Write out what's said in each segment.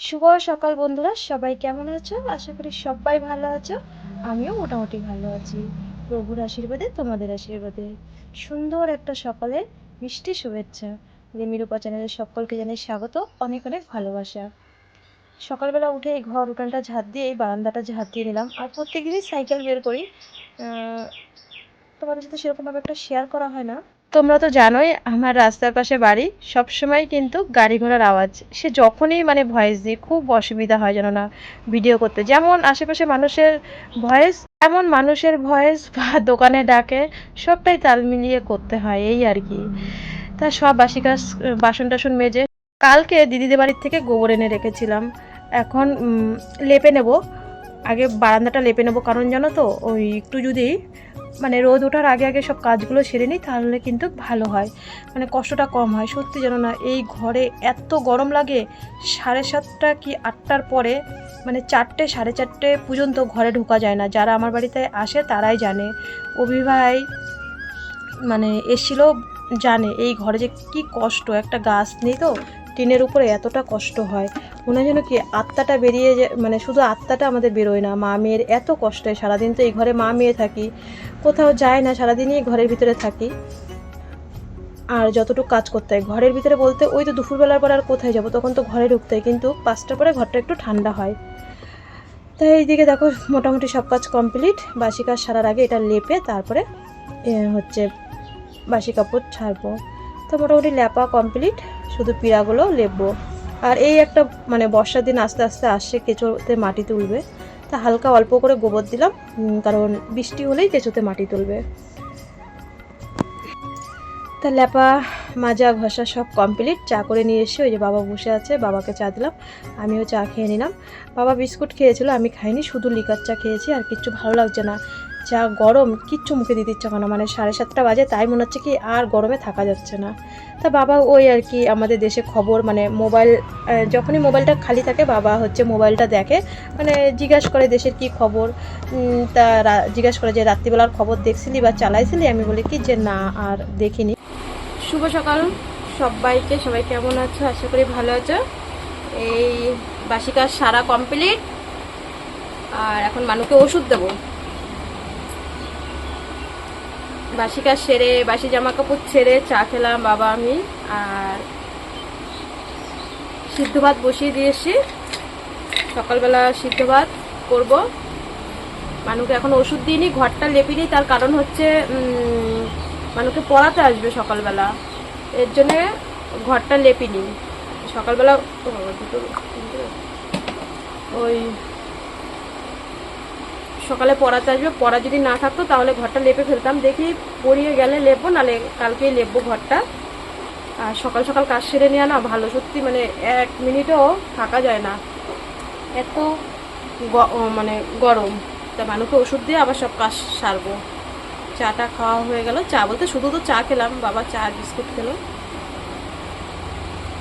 শুভ সকাল বন্ধুরা, সবাই কেমন আছো? আশা করি সবাই ভালো আছো। আমিও মোটামুটি ভালো আছি। প্রভুর আশীর্বাদে, তোমাদের আশীর্বাদে। সুন্দর একটা সকালে মিষ্টি শুভেচ্ছা। রেমিরূপা চ্যানেলের সকলকে জানাই স্বাগত, অনেক অনেক ভালোবাসা। সকালবেলা উঠে এই ঘর উঠানটা ঝাঁট দিয়ে, এই বারান্দাটা ঝাঁট দিয়ে নিলাম। আর প্রত্যেকদিনই সাইকেল বের করি। তোমাদের সাথে সেরকমভাবে একটা শেয়ার করা হয় না। তোমরা তো জানোই, আমার রাস্তার পাশে বাড়ি, সবসময় কিন্তু গাড়ি ঘোড়ার আওয়াজ। সে যখনই মানে ভয়েস দিই খুব অসুবিধা হয় যেন না ভিডিও করতে। যেমন আশেপাশে মানুষের ভয়েস, এমন মানুষের ভয়েস বা দোকানে ডাকে, সবটাই তাল মিলিয়ে করতে হয়, এই আর কি। তা সব বাসি কাজ বাসন টাসন মেজে কালকে দিদিদের বাড়ির থেকে গোবর এনে রেখেছিলাম। এখন লেপে নেব। আগে বারান্দাটা লেপে নেব, কারণ জানো তো, ওই একটু যদি মানে রোদ ওঠার আগে আগে সব কাজগুলো সেরে নিই, তাহলে কিন্তু ভালো হয়। মানে কষ্টটা কম হয়, সত্যি জানো না, এই ঘরে এত গরম লাগে, সাড়ে সাতটা কি আটটার পরে মানে চারটে, সাড়ে চারটে পর্যন্ত ঘরে ঢোকা যায় না। যারা আমার বাড়িতে আসে তারাই জানে। অভিভাই মানে এসেছিল, জানে এই ঘরে যে কি কষ্ট, একটা গাছ নেই তো, টিনের উপরে এতটা কষ্ট হয়। মনে হয় যেন কি আত্মাটা বেরিয়ে যায়? মানে শুধু আত্মাটা আমাদের বেরোয় না, মা মেয়ের এত কষ্ট হয় সারাদিন তো এই ঘরে মা মেয়ে থাকি, কোথাও যায় না, সারাদিনই ঘরের ভিতরে থাকি। আর যতটুকু কাজ করতে হয়, ঘরের ভিতরে বলতে ওই তো দুপুরবেলার পর আর কোথায় যাব? তখন তো ঘরে ঢুকতে হয়, কিন্তু পাঁচটার পরে ঘরটা একটু ঠান্ডা হয়। তাই এইদিকে দেখো, মোটামুটি সব কাজ কমপ্লিট। বাসি কাজ সারার আগে এটা লেপে তারপরে হচ্ছে বাসি কাপড় ছাড়বো। তো মোটামুটি লেপা কমপ্লিট, শুধু পিড়াগুলো লেপবো। আর এই একটা মানে বর্ষার দিন আস্তে আস্তে আসছে, কেঁচোতে মাটি তুলবে। তা হালকা অল্প করে গোবর দিলাম কারণ বৃষ্টি হলেই কেঁচোতে মাটি তুলবে। তা ল্যাপা, মাজা, ঘষা সব কমপ্লিট। চা করে নিয়ে এসে ওই যে বাবা বসে আছে, বাবাকে চা দিলাম, আমিও চা খেয়ে নিলাম। বাবা বিস্কুট খেয়েছিল, আমি খাইনি, শুধু লিকার চা খেয়েছি, আর কিচ্ছু ভালো লাগছে না। চা গরম, কিচ্ছু মুখে দিতে ইচ্ছা না। মানে সাড়ে সাতটা বাজে, তাই মনে হচ্ছে কি আর গরমে থাকা যাচ্ছে না। তা বাবা ওই আর কি আমাদের দেশে খবর মানে মোবাইল যখনই মোবাইলটা খালি থাকে, বাবা হচ্ছে মোবাইলটা দেখে মানে জিজ্ঞাসা করে দেশের কি খবর। তা জিজ্ঞাসা করে যে রাত্রিবেলার খবর দেখছিলি বা চালাইছিলি? আমি বলি কি যে না, আর দেখিনি। শুভ সকাল। সবাইকে, সবাই কেমন আছো? আশা করি ভালো আছো। এই বাসি কাজ সারা কমপ্লিট। আর এখন মানুষকে ওষুধ দেবো। বাসি কাজ সেরে, বাসি জামা কাপড় ছেড়ে চা খেলাম বাবা, আমি। আর সিদ্ধ ভাত বসিয়ে দিয়েছি। সকালবেলা সিদ্ধ ভাত করব। মানুকে এখন ওষুধ দিইনি, ঘরটা লেপিনি, তার কারণ হচ্ছে মানুকে পড়াতে আসবে সকালবেলা। এর জন্যে ঘরটা লেপিনি। সকালবেলা ওই সকালে পড়াতে আসবে। পড়া যদি না থাকতো, তাহলে ঘরটা লেপে ফেলতাম। দেখি পড়িয়ে গেলে লেপবো, নালে কালকেই লেপবো ঘরটা। আর সকাল সকাল কাজ সেরে নেওয়া না ভালো। সত্যি মানে এক মিনিটও থাকা যায় না। এত মানে গরম। তা মানুষকে ওষুধ দিয়ে আবার সব কাজ সারবো। চাটা খাওয়া হয়ে গেল। চা বলতে শুধু তো চা খেলাম। বাবা চা, বিস্কুট খেলো।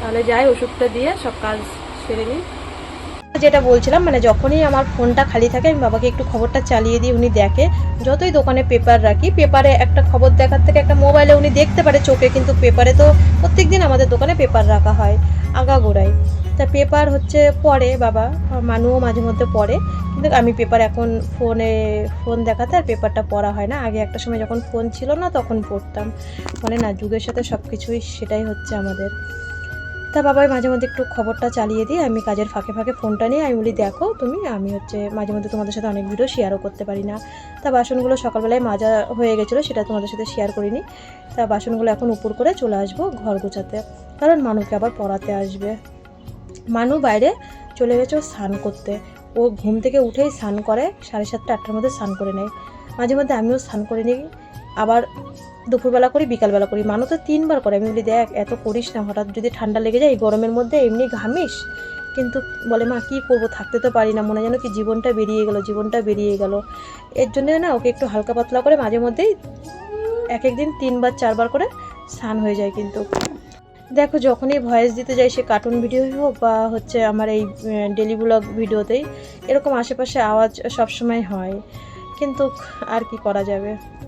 তাহলে যাই, ওষুধটা দিয়ে সব কাজ সেরে নিই। যেটা বলছিলাম মানে যখনই আমার ফোনটা খালি থাকে, আমি বাবাকে একটু খবরটা চালিয়ে দিই, উনি দেখে। যতই দোকানে পেপার রাখি, পেপারে একটা খবর দেখার থেকে একটা মোবাইলে উনি দেখতে পারে চোখে, কিন্তু পেপারে তো প্রত্যেক দিন আমাদের দোকানে পেপার রাখা হয়, আগাগোড়াই। তা পেপার হচ্ছে পড়ে বাবা, মানুও মাঝে মধ্যে পড়ে, কিন্তু আমি পেপার এখন ফোনে, ফোন দেখাতে আর পেপারটা পড়া হয় না। আগে একটা সময় যখন ফোন ছিল না, তখন পড়তাম। মানে না, যুগের সাথে সব কিছুই সেটাই হচ্ছে আমাদের। তা বাবাই মাঝে মধ্যে একটু খবরটা চালিয়ে দিই। আমি কাজের ফাঁকে ফাঁকে ফোনটা নিয়ে আমি বলি, দেখো তুমি, আমি হচ্ছে মাঝে মধ্যে তোমাদের সাথে অনেক ভিডিও শেয়ারও করতে পারি না। তা বাসনগুলো সকালবেলায় মাজা হয়ে গেছিল, সেটা তোমাদের সাথে শেয়ার করিনি। তা বাসনগুলো এখন উপর করে চলে আসব ঘর গোছাতে। কারণ মানুকে আবার পড়াতে আসবে। মানু বাইরে চলে গেছে স্নান করতে। ও ঘুম থেকে উঠেই স্নান করে, সাড়ে সাতটা আটটার মধ্যে স্নান করে নেয়। মাঝে মধ্যে আমিও স্নান করে নিই আবার দুপুরবেলা করি, বিকালবেলা করি। মানু তো তিনবার করে। আমি বলি, দেখ, এত করিস না। হঠাৎ যদি ঠান্ডা লেগে যায় গরমের মধ্যে এমনি ঘামিস? কিন্তু বলে, মা, কী করব? থাকতে তো পারি না। মনে যেন কি জীবনটা বেরিয়ে গেল, জীবনটা বেরিয়ে গেল। এর জন্য না, ওকে একটু হালকা পাতলা করে মাঝে মধ্যেই এক একদিন তিনবার, চারবার করে স্নান হয়ে যায় কিন্তু। দেখো, যখনই ভয়েস দিতে যাই, সে কার্টুন ভিডিও হোক বা হচ্ছে আমার এই ডেলি ব্লগ ভিডিওতেই এরকম আশেপাশে আওয়াজ সবসময় হয়। কিন্তু আর কি করা যাবে?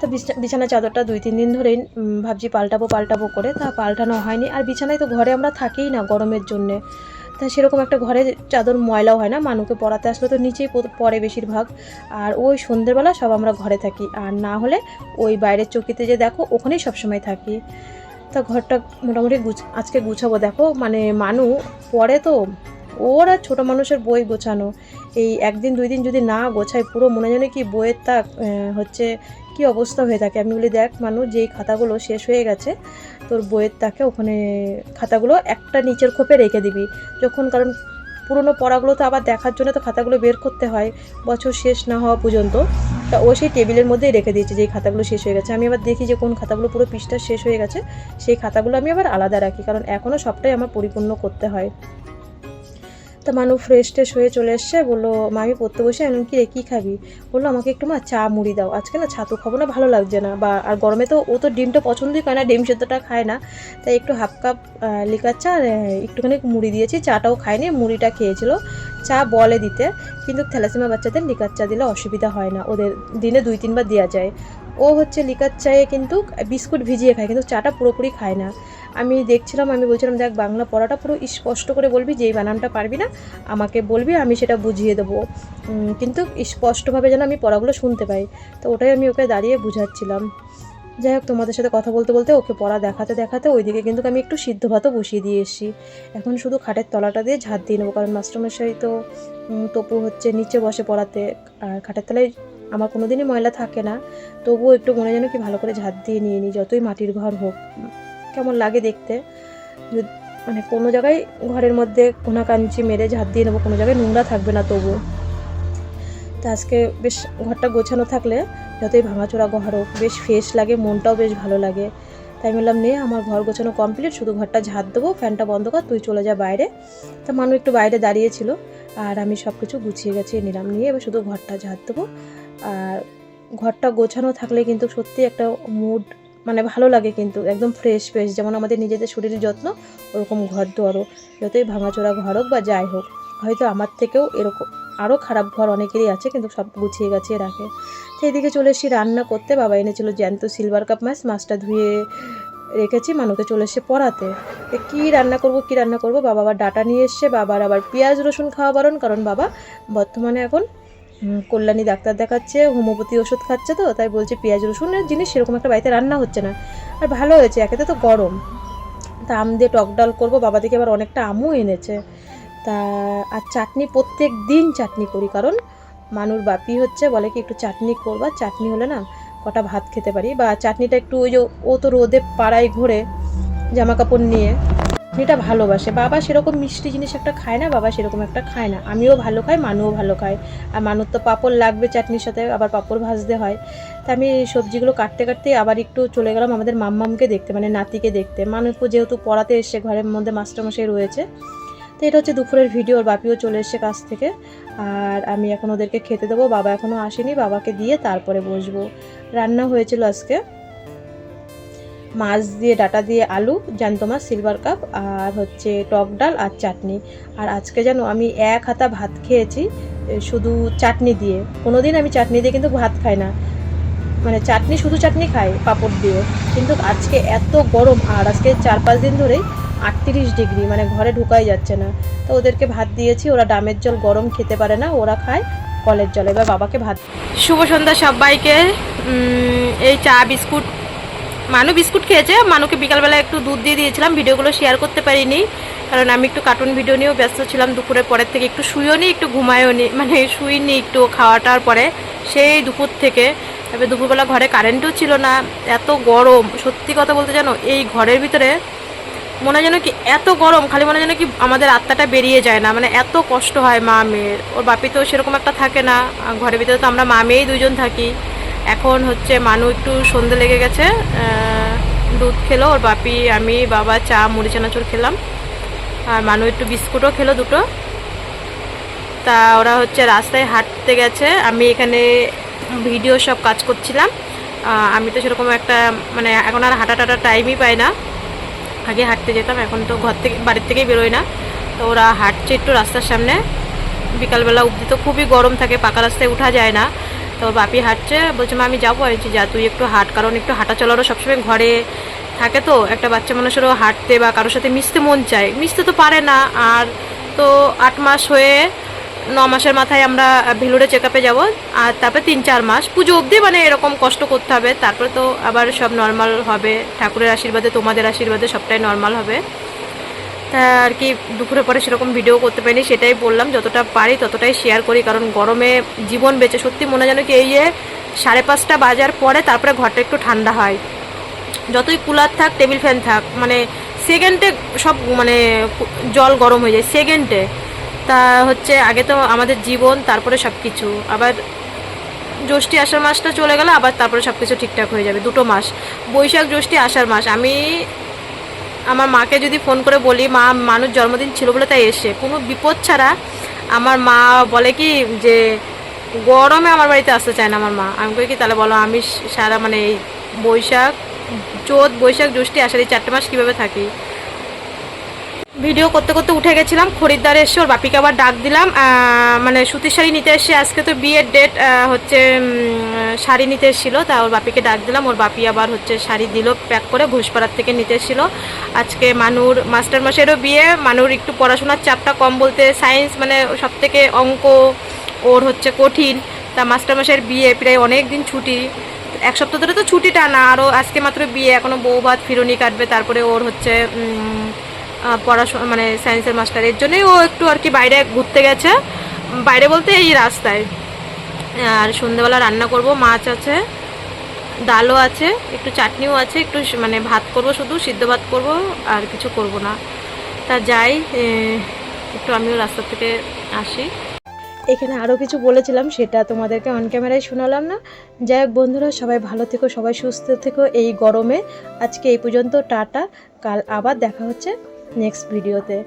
তো বিছা- বিছানা চাদরটা দুই, তিন দিন ধরেই ভাবছি পাল্টাবো পাল্টাবো করে, তা পাল্টানো হয়নি। আর বিছানায় তো ঘরে আমরা থাকিই না গরমের জন্যে। তা সেরকম একটা ঘরে চাদর ময়লাও হয় না, মানুকে পড়াতে আসলে তো নিচেই পড়ে বেশিরভাগ। আর ওই সন্ধ্যেবেলা সব আমরা ঘরে থাকি। আর না হলে ওই বাইরের চকিতে যে দেখো, ওখানেই সবসময় থাকি। তা ঘরটা মোটামুটি গুছ আজকে গুছাবো, দেখো। মানে মানু পড়ে তো ওর আর ছোটো মানুষের বই গোছানো। এই একদিন দুই দিন যদি না গোছায়, পুরো মনে জানে কি বইয়ের তাক হচ্ছে কি অবস্থা হয়ে থাকে। আমি বলি, দেখ মানুষ যেই খাতাগুলো শেষ হয়ে গেছে, তোর বইয়ের তাকে ওখানে খাতাগুলো একটা নিচের খোপে রেখে দিবি। যখন কারণ পুরনো পড়াগুলো তো আবার দেখার জন্য তো খাতাগুলো বের করতে হয়, বছর শেষ না হওয়া পর্যন্ত। তা ও সেই টেবিলের মধ্যেই রেখে দিয়েছে যেই খাতাগুলো শেষ হয়ে গেছে। আমি আবার দেখি যে কোন খাতাগুলো পুরো পৃষ্ঠা শেষ হয়ে গেছে, সেই খাতাগুলো আমি আবার আলাদা রাখি। কারণ এখনও সবটাই আমার পরিপূর্ণ করতে হয়। তা মানু ফ্রেশ ট্রেশ হয়ে চলে এসছে, বলল মা আমি পড়তে বসে? এমন কি রে, কী খাবি? বলল, আমাকে একটু মা চা মুড়ি দাও। আজকে না ছাতু খাব না, ভালো লাগছে না। বা, আর গরমে তো ও তো ডিমটা পছন্দই করে না, ডিম সেদ্ধটা খায় না। তাই একটু হাফ কাপ লিকার চা, আর একটুখানি মুড়ি দিয়েছি, চাটাও খায়নি, মুড়িটা খেয়েছিল। চা বলে দিতে, কিন্তু থ্যালাসেমা বাচ্চাদের লিকার চা দিলে অসুবিধা হয় না। ওদের দিনে দুই তিনবার দেওয়া যায়। ও হচ্ছে লিকার চায়ে কিন্তু বিস্কুট ভিজিয়ে খায়, কিন্তু চাটা পুরোপুরি খায় না। আমি দেখছিলাম, আমি বলছিলাম, দেখ, বাংলা পড়াটা পুরো স্পষ্ট করে বলবি যেই বানানটা পারবি না, আমাকে বলবি, আমি সেটা বুঝিয়ে দেবো। কিন্তু স্পষ্টভাবে যেন আমি পড়াগুলো শুনতে পাই। তো ওটাই আমি ওকে দাঁড়িয়ে বুঝাচ্ছিলাম। যাই হোক, তোমাদের সাথে কথা বলতে বলতে ওকে পড়া দেখাতে দেখাতে ওইদিকে কিন্তু আমি একটু সিদ্ধ ভাতও বসিয়ে দিয়ে এসেছি। এখন শুধু খাটের তলাটা দিয়ে ঝাঁত দিয়ে নেব, কারণ মাস্টারমশাই তো তপু হচ্ছে নিচে বসে পড়াতে, আর খাটের তলায় আমার কোনো দিনই ময়লা থাকে না। তবুও একটু মনে যেন কি ভালো করে ঝাঁট দিয়ে নিয়ে নিই, যতই মাটির ঘর হোক। কেমন লাগে দেখতে। মানে কোনো জায়গায় ঘরের মধ্যে কোনা কাঞ্চি মেরে ঝাঁট দিয়ে নেব, কোনো জায়গায় নোংরা থাকবে না তবু তা আজকে বেশ ঘরটা গোছানো থাকলে যতই ভাঙাচোরা ঘর হোক, বেশ ফ্রেশ লাগে, মনটাও বেশ ভালো লাগে। তাই বললাম, নে, আমার ঘর গোছানো কমপ্লিট শুধু ঘরটা ঝাঁত দেবো, ফ্যানটা বন্ধ কর, তুই চলে যা বাইরে। তা মানু একটু বাইরে দাঁড়িয়েছিল, আর আমি সব কিছু গুছিয়ে গেছিয়ে নিলাম, নিয়ে এবার শুধু ঘরটা ঝাঁত দেবো। আর ঘরটা গোছানো থাকলে কিন্তু সত্যি একটা মুড মানে ভালো লাগে কিন্তু, একদম ফ্রেশ ফ্রেশ যেমন আমাদের নিজেদের শরীরের যত্ন, ওরকম ঘর দোয়ারও যতই ভাঙাচোরা ঘর হোক বা যাই হোক, হয়তো আমার থেকেও এরকম আরও খারাপ ঘর অনেকেরই আছে কিন্তু সব গুছিয়ে গাছিয়ে রাখে। তো এদিকে চলে এসেছি রান্না করতে বাবা এনেছিল জ্যান্ত সিলভার কাপ মাছ মাছটা ধুয়ে রেখেছি, মানুকে চলে এসে পড়াতে। কী রান্না করব, কী রান্না করব? বাবা আবার ডাটা নিয়ে এসছে, বাবার আবার পেঁয়াজ, রসুন খাওয়া বারণ, কারণ বাবা বর্তমানে এখন কল্যাণী ডাক্তার দেখাচ্ছে, হোমিওপ্যাথি ওষুধ খাচ্ছে তো, তাই বলছে পেঁয়াজ রসুনের জিনিস সেরকম একটা বাড়িতে রান্না হচ্ছে না। আর ভালো হয়েছে, একেতে তো গরম। তা আম দিয়ে টক ডাল করব, বাবা থেকে আবার অনেকটা আমও এনেছে। তা, আর চাটনি, প্রত্যেক দিন চাটনি করি, কারণ মানুর বাপি হচ্ছে, বলে কি একটু চাটনি করবা, চাটনি হলে না কটা ভাত খেতে পারি। বা চাটনিটা একটু ওই যে ও তো রোদে পাড়ায় ঘোরে জামা কাপড় নিয়ে। চাটনিটা ভালোবাসে। বাবা সেরকম মিষ্টি জিনিস একটা খায় না, বাবা সেরকম একটা খায় না। আমিও ভালো খাই, মানুও ভালো খায়। আর মানুর তো পাঁপড় লাগবে চাটনির সাথে, আবার পাঁপড় ভাজতে হয়। তা আমি সবজিগুলো কাটতে কাটতে আবার একটু চলে গেলাম আমাদের মাম্মামকে দেখতে মানে নাতিকে দেখতে। মানুষকে যেহেতু পড়াতে এসছে, ঘরের মধ্যে মাস্টারমশাই রয়েছে। তো এটা হচ্ছে দুপুরের ভিডিও, ওর বাপিও চলে এসছে কাছ থেকে। আর আমি এখন ওদেরকে খেতে দেবো, বাবা এখনও আসেনি, বাবাকে দিয়ে তারপরে বসবো। রান্না হয়েছিল আজকে। মাছ দিয়ে, ডাটা দিয়ে আলু, জ্যান্ত মাছ সিলভার কাপ আর হচ্ছে টক ডাল আর চাটনি। আর আজকে যেন আমি এক হাতা ভাত খেয়েছি শুধু চাটনি দিয়ে। কোনো দিন আমি চাটনি দিয়ে কিন্তু ভাত খাই না। মানে চাটনি, শুধু চাটনি খাই, পাঁপড় দিয়ে কিন্তু আজকে এত গরম, আর আজকে চার পাঁচ দিন ধরেই আটত্রিশ ডিগ্রি মানে ঘরে ঢুকাই যাচ্ছে না। তো ওদেরকে ভাত দিয়েছি, ওরা ডামের জল গরম খেতে পারে না, ওরা খায় কলের জল। এবার বাবাকে ভাত শুভ সন্ধ্যা সবাইকে। এই চা, বিস্কুট মানু বিস্কুট খেয়েছে। মানুকে বিকালবেলা একটু দুধ দিয়ে দিয়েছিলাম, ভিডিওগুলো শেয়ার করতে পারিনি। কারণ আমি একটু কার্টুন ভিডিও নিয়েও ব্যস্ত ছিলাম, দুপুরের পরের থেকে একটু শুয়েও নি, একটু ঘুমায়ও নি মানে শুইনি একটু খাওয়াটার পরে, সেই দুপুর থেকে। তবে দুপুরবেলা ঘরে কারেন্টও ছিল না, এত গরম, সত্যি কথা বলতে জানো, এই ঘরের ভিতরে মনে যেন কি এত গরম, খালি মনে যেন কি আমাদের আত্মাটা বেরিয়ে যায় না মানে এত কষ্ট হয় মা মেয়ের ওর বাপি তো সেরকম একটা থাকে না ঘরের ভিতরে তো আমরা মা মেয়েই দুজন থাকি। এখন হচ্ছে মানু একটু সন্ধে লেগে গেছে দুধ খেলো, ওর বাপি, আমি, বাবা, চা, মুড়ি, চানাচুর খেলাম। আর মানু একটু বিস্কুটও খেলো দুটো। তা ওরা হচ্ছে রাস্তায় হাঁটতে গেছে, আমি এখানে ভিডিও সব কাজ করছিলাম। আমি তো সেরকম একটা মানে এখন আর হাঁটা টাটা টাইমই পাই না। আগে হাঁটতে যেতাম, এখন তো ঘর থেকে, বাড়ির থেকেই বেরোয় না। তো ওরা হাঁটছে একটু রাস্তার সামনে। বিকালবেলা অবধি তো খুবই গরম থাকে, পাকা রাস্তায় ওঠা যায় না। তো বাপি হাঁটছে, বলছে, মা, আমি যাব। আর যা তুই একটু হাঁট, কারণ একটু হাঁটা চলারও সবসময় ঘরে থাকে তো, একটা বাচ্চা মানুষেরও হাঁটতে বা কারোর সাথে মিশতে মন চায়। মিশতে তো পারে না। আর তো আট মাস হয়ে ন মাসের মাথায় আমরা ভেলুরে চেক আপে যাব। আর তারপরে তিন চার মাস পুজো অবধি মানে এরকম কষ্ট করতে হবে। তারপরে তো আবার সব নর্মাল হবে। ঠাকুরের আশীর্বাদে, তোমাদের আশীর্বাদে সবটাই নর্মাল হবে। আর কি দুপুরে পরে সেরকম ভিডিও করতে পারিনি, সেটাই বললাম, যতটা পারি ততটাই শেয়ার করি, কারণ গরমে জীবন বেঁচে। সত্যি মনে যেন কি, এই যে সাড়ে পাঁচটা বাজার পরে তারপরে ঘরটা একটু ঠান্ডা হয়। যতই কুলার থাক, টেবিল ফ্যান থাক মানে সেকেন্ডে সব মানে জল গরম হয়ে যায় সেকেন্ডে তা হচ্ছে আগে তো আমাদের জীবন, তারপরে সব কিছু আবার জ্যৈষ্ঠী আষাঢ় মাসটা চলে গেলে, আবার তারপরে সব কিছু ঠিকঠাক হয়ে যাবে, দুটো মাস। বৈশাখ জ্যৈষ্ঠী আষাঢ় মাস। আমি আমার মাকে যদি ফোন করে বলি, মা, মানুষ জন্মদিন ছিল বলে তাই এসে কোনো বিপদ ছাড়া আমার মা বলে কি যে, গরমে আমার বাড়িতে আসতে চায় না আমার মা। আমি কই কি, তাহলে বলো, আমি সারা মানে এই বৈশাখ, চোদ্দ বৈশাখ জ্যৈষ্ঠী আষাঢ় এই চারটে মাস কীভাবে থাকি? ভিডিও করতে করতে উঠে গেছিলাম, খরিদ্দার এসে ওর বাপিকে আবার ডাক দিলাম মানে সুতির শাড়ি নিতে এসে আজকে তো বিয়ের ডেট হচ্ছে শাড়ি নিতে এসেছিল, তা ওর বাপিকে ডাক দিলাম, ওর বাপি আবার হচ্ছে শাড়ি দিল প্যাক করে ঘোষপাড়ার থেকে নিতে এসেছিল। আজকে মানুর, মাস্টার মাসেরও বিয়ে, মানুর একটু পড়াশোনার চাপটা কম বলতে সায়েন্স মানে সব থেকে অঙ্ক, ওর হচ্ছে কঠিন, তা মাস্টার মাসের বিয়ে প্রায় অনেক দিন ছুটি। এক সপ্তাহ ধরে তো ছুটিটা না, আরও আজকে মাত্র বিয়ে এখনও বউ ভাত ফিরনি কাটবে, তারপরে ওর হচ্ছে পড়াশোনা মানে সায়েন্সের মাস্টার এর জন্যই ও একটু আর কি বাইরে ঘুরতে গেছে। বাইরে বলতে এই রাস্তায়। আর সন্ধ্যেবেলা রান্না করব, মাছ আছে, ডালও আছে, একটু চাটনিও আছে, একটু মানে ভাত করব শুধু, সিদ্ধ ভাত করব, আর কিছু করব না। তা যাই একটু আমিও রাস্তা থেকে আসি। এখানে আরও কিছু বলেছিলাম, সেটা তোমাদেরকে অন ক্যামেরায় শোনালাম না। যাই হোক বন্ধুরা, সবাই ভালো থেকো, সবাই সুস্থ থেকো এই গরমে। আজকে এই পর্যন্ত টাটা, কাল আবার দেখা হচ্ছে। নেক্সট ভিডিওতে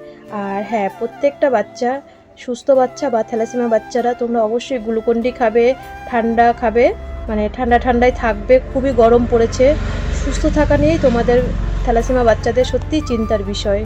আর হ্যাঁ প্রত্যেকটা বাচ্চা, সুস্থ বাচ্চা বা থ্যালাসিমা বাচ্চারা তোমরা অবশ্যই গ্লুকন্ডি খাবে, ঠান্ডা খাবে মানে ঠান্ডা ঠান্ডায় থাকবে, খুবই গরম পড়েছে। সুস্থ থাকা নিয়েই তোমাদের থ্যালাসিমা বাচ্চাদের সত্যিই চিন্তার বিষয়।